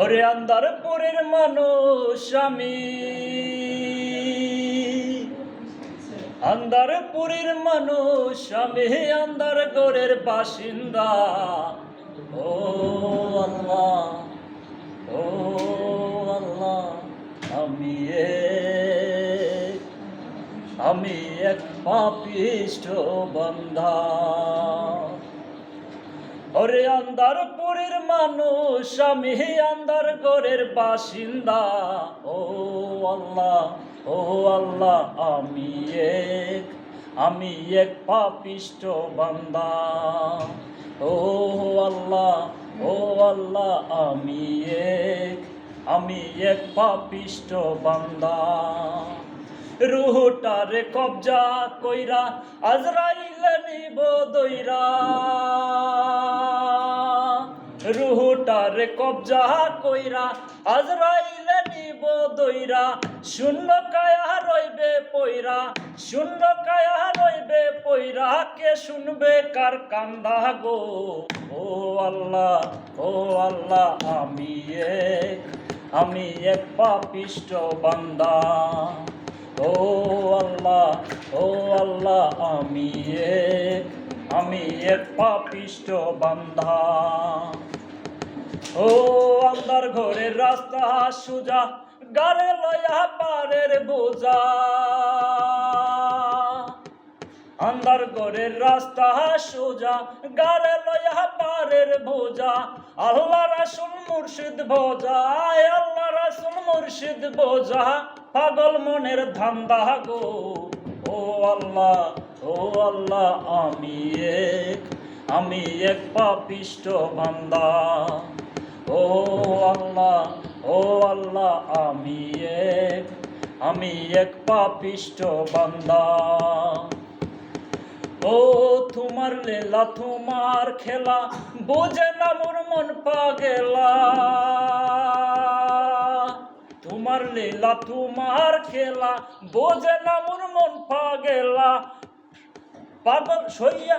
ওরে আন্দারপুরের মানুষ আমি। আন্দারপুরের মানুষ আমি আন্দার গড়ের বাসিন্দা। ও আল্লাহ ও আল্লাহ, আমি আমি এক পাপিষ্ঠ বন্ধা। ওরে আন্দারপুরের মানুষ, আমি আন্দার গড়ের বাসিন্দা। ও আল্লাহ ও আল্লাহ, আমি এক আমি এক পাপিষ্ট বান্দা। ও আল্লাহ ও আল্লাহ, আমি এক আমি এক পাপিষ্ট বান্দা। রুহটারে কবজা কইরা আজরাইল নিব দইরা। রুহটারে কবজা কইরা আজরাইল নিব দইরা। শূন্য কায়া রইবে পইরা, শূন্য কায়া রইবে পইরা। কে শুনবে কার কান্দা গো? ও আল্লাহ ও আল্লাহ, আমি এক আমি এক পাপিষ্ট বান্দা। ও আল্লাহ ও আল্লাহ, আমি এক আমি এক পাপিষ্ট বান্ধা ও আন্দার ঘরের রাস্তা সুজা গারে লয়া পারের বোঝা। আন্দার ঘরের রাস্তা সোজা গারে লয়া পারের বোঝা। আল্লাহ রাসুল মুর্শিদ বোঝা আল্লাহ রাসুল মুর্শিদ বোঝা। পাগল মনের ধান্দা গো। ও আল্লাহ ও আল্লাহ, আমি এক আমি এক পাপিষ্ট বান্দা। ও আল্লাহ ও আল্লাহ, আমি এক আমি এক পাপিষ্ট বান্দা। ও তোমার লেলা, তোমার খেলা, বোঝে না মোর মন পাগেলা। লীলা তোমার খেলা বোঝে না মোর মন পাগেলা। পাগল সইয়া